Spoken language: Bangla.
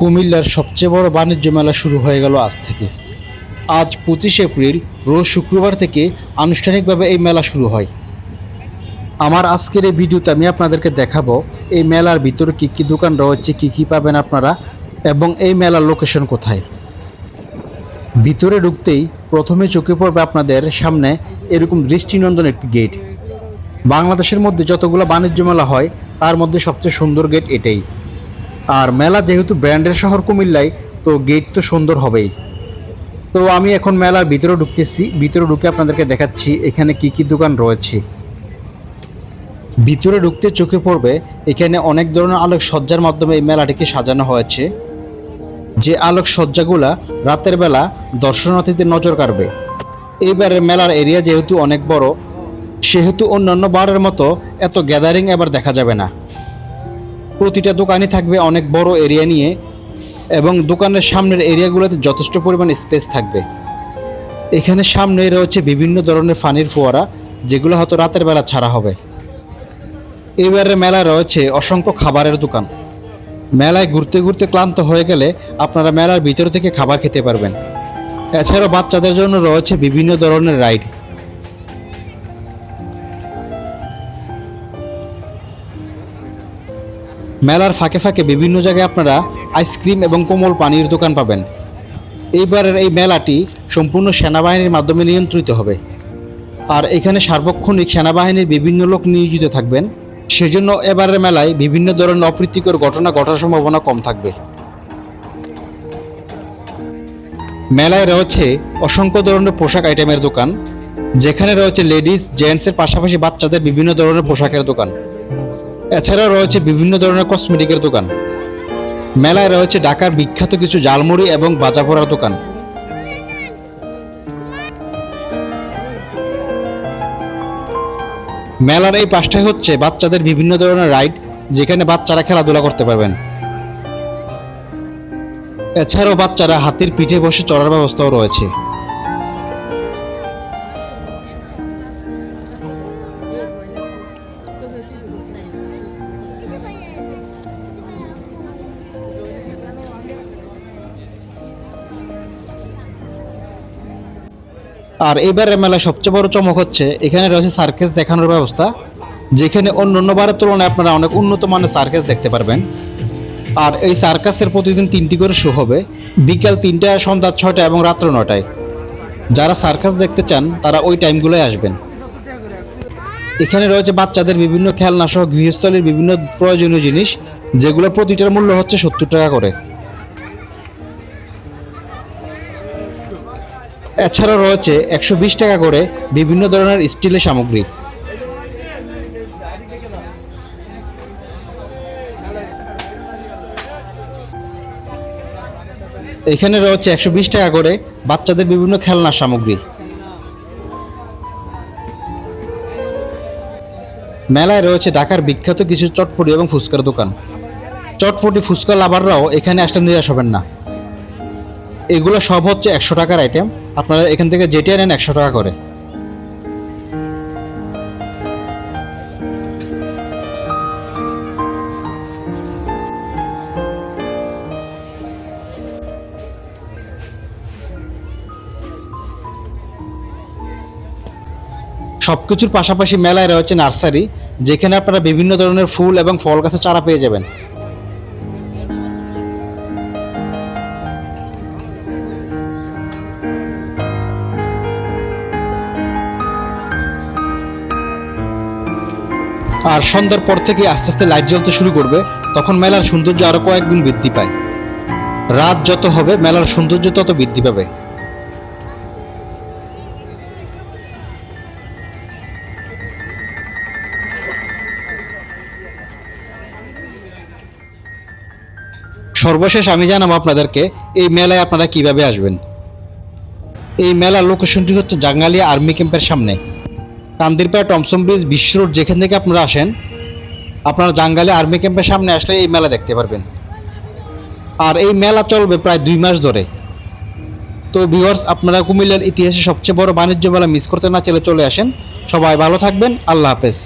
কুমিল্লার সবচেয়ে বড় বাণিজ্য মেলা শুরু হয়ে গেল আজ থেকে। আজ পঁচিশ এপ্রিল, রোজ শুক্রবার থেকে আনুষ্ঠানিকভাবে এই মেলা শুরু হয়। আমার আজকের এই ভিডিওতে আমি আপনাদেরকে দেখাবো এই মেলার ভিতরে কী কী দোকান রয়েছে, কী কী পাবেন আপনারা এবং এই মেলার লোকেশন কোথায়। ভিতরে ঢুকতেই প্রথমে চোখে পড়বে আপনাদের সামনে এরকম দৃষ্টিনন্দন একটি গেট। বাংলাদেশের মধ্যে যতগুলো বাণিজ্য মেলা হয়, তার মধ্যে সবচেয়ে সুন্দর গেট এটাই। আর মেলা যেহেতু ব্র্যান্ডের শহর কুমিল্লায়, তো গেট তো সুন্দর হবেই। তো আমি এখন মেলার ভিতরে ঢুকতেছি। ভিতরে ঢুকে আপনাদেরকে দেখাচ্ছি এখানে কি কি দোকান রয়েছে। ভিতরে ঢুকতে চোখে পড়বে, এখানে অনেক ধরনের আলোক সজ্জার মাধ্যমে এই মেলাটিকে সাজানো হয়েছে। যে আলোক সজ্জাগুলা রাতের বেলা দর্শনার্থীদের নজর কাড়বে। এইবারের মেলার এরিয়া যেহেতু অনেক বড়, সেহেতু অন্যান্য বারের মতো এত গ্যাদারিং এবার দেখা যাবে না। প্রতিটা দোকানই থাকবে অনেক বড় এরিয়া নিয়ে এবং দোকানের সামনের এরিয়াগুলোতে যথেষ্ট পরিমাণ স্পেস থাকবে। এখানে সামনে রয়েছে বিভিন্ন ধরনের ফানির ফোয়ারা, যেগুলো হয়তো রাতের বেলা ছাড়া হবে। এবারে মেলায় রয়েছে অসংখ্য খাবারের দোকান। মেলায় ঘুরতে ঘুরতে ক্লান্ত হয়ে গেলে আপনারা মেলার ভিতর থেকে খাবার খেতে পারবেন। এছাড়াও বাচ্চাদের জন্য রয়েছে বিভিন্ন ধরনের রাইড। মেলার ফাঁকে ফাঁকে বিভিন্ন জায়গায় আপনারা আইসক্রিম এবং কোমল পানির দোকান পাবেন। এইবারের এই মেলাটি সম্পূর্ণ সেনাবাহিনীর মাধ্যমে নিয়ন্ত্রিত হবে। আর এখানে সার্বক্ষণিক সেনাবাহিনীর বিভিন্ন লোক নিয়োজিত থাকবেন। সেজন্য এবারের মেলায় বিভিন্ন ধরনের অপ্রীতিকর ঘটনা ঘটার সম্ভাবনা কম থাকবে। মেলায় রয়েছে অসংখ্য ধরনের পোশাক আইটেমের দোকান। যেখানে রয়েছে লেডিস, জেন্টসের পাশাপাশি বাচ্চাদের বিভিন্ন ধরনের পোশাকের দোকান। এছাড়াও রয়েছে বিভিন্ন ধরনের কসমেটিকের দোকান। মেলায় রয়েছে ঢাকার বিখ্যাত কিছু জালমুড়ি এবং বাজাপোড়ার দোকান। মেলার এই পাশটাই হচ্ছে বাচ্চাদের বিভিন্ন ধরনের রাইড যেখানে বাচ্চারা খেলাধুলা করতে পারবেন। এছাড়াও বাচ্চারা হাতির পিঠে বসে চড়ার ব্যবস্থাও রয়েছে। আর এবারের মেলায় সবচেয়ে বড় চমক হচ্ছে, এখানে রয়েছে সার্কেস দেখানোর ব্যবস্থা, যেখানে অন্য অন্য বারের তুলনায় আপনারা অনেক উন্নত মানের সার্কেস দেখতে পারবেন। আর এই সার্কাসের প্রতিদিন তিনটি করে শো হবে, বিকাল তিনটা, সন্ধ্যা ছয়টা এবং রাত্র নটায় যারা সার্কাস দেখতে চান, তারা ওই টাইমগুলোয় আসবেন। এখানে রয়েছে বাচ্চাদের বিভিন্ন খেলনা সহ গৃহস্থলীর বিভিন্ন প্রয়োজনীয় জিনিস, যেগুলো প্রতিটার মূল্য হচ্ছে সত্তর টাকা করে। এছাড়াও রয়েছে একশো বিশ টাকা করে বিভিন্ন ধরনের স্টিলের সামগ্রী। এখানে রয়েছে একশো বিশ টাকা করে বাচ্চাদের বিভিন্ন খেলনার সামগ্রী। মেলায় রয়েছে ঢাকার বিখ্যাত কিছু চটপটি এবং ফুচকার দোকান। চটপটি, ফুচকা লাভাররাও এখানে আসলে নিরাশ হবেন না। এগুলো সব হচ্ছে একশো টাকার আইটেম আপনারা এখান থেকে যেটি নেন একশো টাকা করে। সব কিছুর পাশাপাশি মেলায় রয়েছে নার্সারি, যেখানে আপনারা বিভিন্ন ধরনের ফুল এবং ফল গাছের চারা পেয়ে যাবেন। আর সন্ধ্যার পর থেকে আস্তে আস্তে লাইট জ্বলতে শুরু করবে, তখন মেলার সৌন্দর্য আরও কয়েক গুণ বৃদ্ধি পায়। রাত যত হবে, মেলার সৌন্দর্য তত বৃদ্ধি পাবে। সর্বশেষ আমি জানাব আপনাদেরকে, এই মেলায় আপনারা কীভাবে আসবেন। এই মেলার লোকেশনটি হচ্ছে জাঙ্গালিয়া আর্মি ক্যাম্পের সামনে। কান্দিরপাড়া টমসম ব্রিজ বিশ্ব রোড, যেখান থেকে আপনারা আসেন, আপনারা জাঙ্গালে আর্মি ক্যাম্পের সামনে আসলে এই মেলা দেখতে পারবেন। আর এই মেলা চলবে প্রায় দুই মাস ধরে। তো ভিউয়ার্স আপনারা কুমিল্লার ইতিহাসে সবচেয়ে বড় বাণিজ্য মেলা মিস করতে না চলে চলে আসেন। সবাই ভালো থাকবেন, আল্লাহ হাফেজ।